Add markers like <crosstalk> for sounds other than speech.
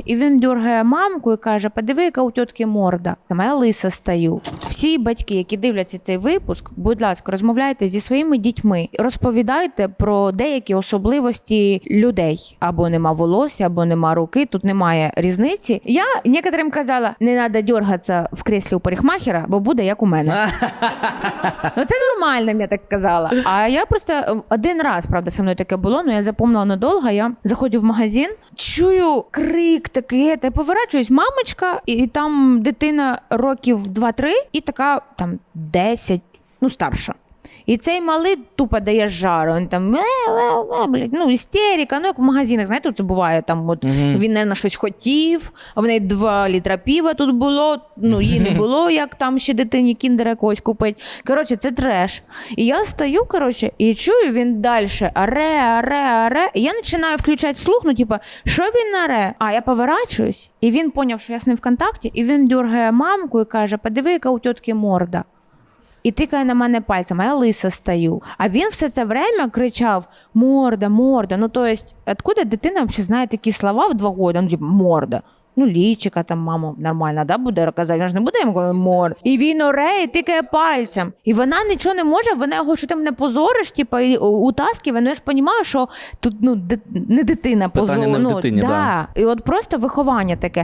І він дергає мамку і каже: подиви, яка у тітки морда. Сама я лиса стаю. Всі батьки, які дивляться цей випуск, будь ласка, розмовляйте зі своїми дітьми, розповідайте про деякі особливості людей. Або нема волосся, або нема руки. Тут немає різниці. Я некоторим казала, не треба дергатися в креслі у парикмахера, бо буде як у мене. <laughs> Ну це нормально, я так казала. А я просто е, один раз, правда, со мною таке було, але я запомнила надовго. Я заходжу в магазин, чую крик такий, та поворачуюсь, мамочка, і там дитина років 2-3, і така там 10, ну старша. І цей малий тупо дає жару. Він там «Е, е, е», блядь, ну, істерика. Ну, як в магазинах, знаєте, це буває там. От Мгм. він, мабуть, щось хотів, а в неї 2 літра піва тут було. Ну, їй не <laughs> було, як там ще дитині кіндера якогось купити. Коротше, це треш. І я стою, коротше, і чую, він далі аре, аре, аре. І я починаю включати слух, ну, типа, що він аре? А я поворачуюсь, і він поняв, що я з ним в контакті, і він дергає мамку і каже: подиви, яка у тітки морда. І тикає на мене пальцем, а я лиса стою. А він все це время кричав: морда, морда. Ну, то есть, откуда дитина взагалі знає такі слова в два года? Ну, типу, морда. Ну, лічика там, мамо, нормально, да, буде казати, вона ж не буде йому казати. І він оре і тикає пальцем. І вона нічого не може, вона його, що ти мене позориш, типу, і утаскиває. Ну, я ж розумію, що тут ну, не дитина Питання не в ну, да. да. І от просто виховання таке.